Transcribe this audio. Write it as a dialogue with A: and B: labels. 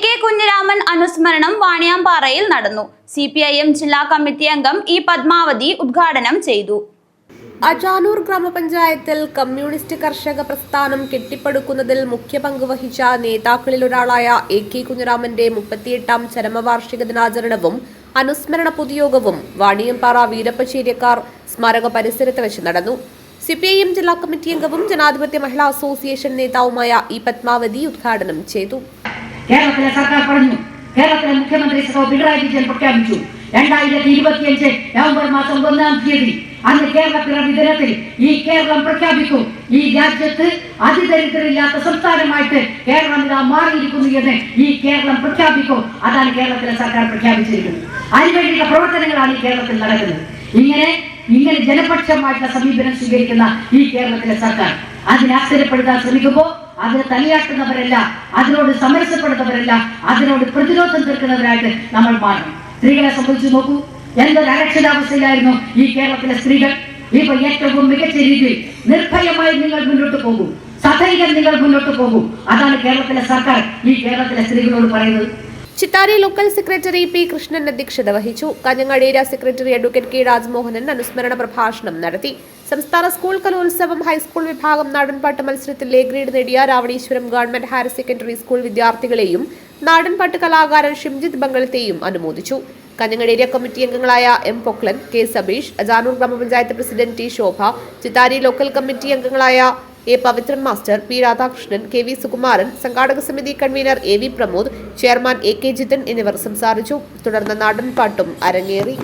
A: K Kunhiraman അനുസ്മരണം വാണിയാമ്പാറയിൽ നടന്നു. സി പി ഐ എം ജില്ലാ കമ്മിറ്റി അംഗം ഇ പത്മാവതി ഉദ്ഘാടനം ചെയ്തു.
B: അജാനൂർ ഗ്രാമപഞ്ചായത്തിൽ കമ്മ്യൂണിസ്റ്റ് കർഷക പ്രസ്ഥാനം കെട്ടിപ്പടുക്കുന്നതിൽ മുഖ്യ പങ്ക് വഹിച്ച നേതാക്കളിൽ ഒരാളായ എ കെ കുഞ്ഞിരാമന്റെ മുപ്പത്തിയെട്ടാം ചരമവാർഷിക ദിനാചരണവും അനുസ്മരണ പൊതുയോഗവും വാണിയമ്പാറ വീരപ്പശ്ശേരിക്കാർ സ്മാരക പരിസരത്ത് വെച്ച് നടന്നു. സിപിഐഎം ജില്ലാ കമ്മിറ്റി അംഗവും ജനാധിപത്യ മഹിളാ അസോസിയേഷൻ നേതാവുമായ ഇ പത്മാവതി ഉദ്ഘാടനം ചെയ്തു.
C: കേരളത്തിലെ സർക്കാർ പറഞ്ഞു കേരളത്തിലെ മുഖ്യമന്ത്രി സഭ പിണറായി വിജയൻ പ്രഖ്യാപിച്ചു. രണ്ടായിരത്തി ഇരുപത്തിയഞ്ച് നവംബർ മാസം ഒന്നാം തീയതി അന്ന് കേരള പിറവി ദിനത്തിൽ ഈ കേരളം പ്രഖ്യാപിക്കും ഈ രാജ്യത്ത് അതിദരിദ്രരില്ലാത്ത സംസ്ഥാനമായിട്ട് കേരളം ഇതാ മാറിയിരിക്കുന്നു എന്ന് ഈ കേരളം പ്രഖ്യാപിക്കും. അതാണ് കേരളത്തിലെ സർക്കാർ പ്രഖ്യാപിച്ചിരിക്കുന്നത്. അതിനുവേണ്ടിയുള്ള പ്രവർത്തനങ്ങളാണ് ഈ കേരളത്തിൽ നടക്കുന്നത്. ഇങ്ങനെ ഇങ്ങനെ ജനപക്ഷമായിട്ടുള്ള സമീപനം സ്വീകരിക്കുന്ന ഈ കേരളത്തിലെ സർക്കാർ അതിനെ അസ്ഥിരപ്പെടുത്താൻ ശ്രമിക്കുമ്പോൾ അതിനെ തലയാട്ടുന്നവരല്ല അതിനോട് സമരസപ്പെടുന്നവരല്ല അതിനോട് പ്രതിരോധം തീർക്കുന്നവരായിട്ട് നമ്മൾ മാറണം. സ്ത്രീകളെ സംബന്ധിച്ച് നോക്കൂ എന്തൊരു അരക്ഷിതാവസ്ഥയിലായിരുന്നു ഈ കേരളത്തിലെ സ്ത്രീകൾ. ഇപ്പൊ ഏറ്റവും മികച്ച രീതിയിൽ നിർഭയമായി നിങ്ങൾ മുന്നോട്ട് പോകൂ. സധൈര്യം നിങ്ങൾ മുന്നോട്ട് പോകൂ. അതാണ് കേരളത്തിലെ സർക്കാർ ഈ കേരളത്തിലെ സ്ത്രീകളോട് പറയുന്നത്.
B: Chittari local secretary P Krishnan അധ്യക്ഷത വഹിച്ചു. Kanhangad area secretary advocate K Rajmohanan അനുസ്മരണ പ്രഭാഷണം നടത്തി. സംസ്ഥാന സ്കൂൾ കലോത്സവം ഹൈസ്കൂൾ വിഭാഗം നാടൻപാട്ട് മത്സരത്തിൽ എ ഗ്രേഡ് നേടിയ Raveeswaram government higher secondary school വിദ്യാർത്ഥികളെയും നാടൻപാട്ട് കലാകാരൻ ഷിംജിത് ബംഗളത്തെയും അനുമോദിച്ചു. കാഞ്ഞങ്ങാട് ഏരിയ കമ്മിറ്റി അംഗങ്ങളായ എം പൊക്ലൻ കെ സബീഷ് അജാനൂർ ഗ്രാമപഞ്ചായത്ത് president T Shobha Chittari local committee അംഗങ്ങളായ A Pavithran master P Radhakrishnan K V Sukumaran സംഘാടക സമിതി convener A V Pramod chairman A K Jithan എന്നിവർ സംസാരിച്ചു. തുടർന്ന് നാടൻപാട്ടും അരങ്ങേറി.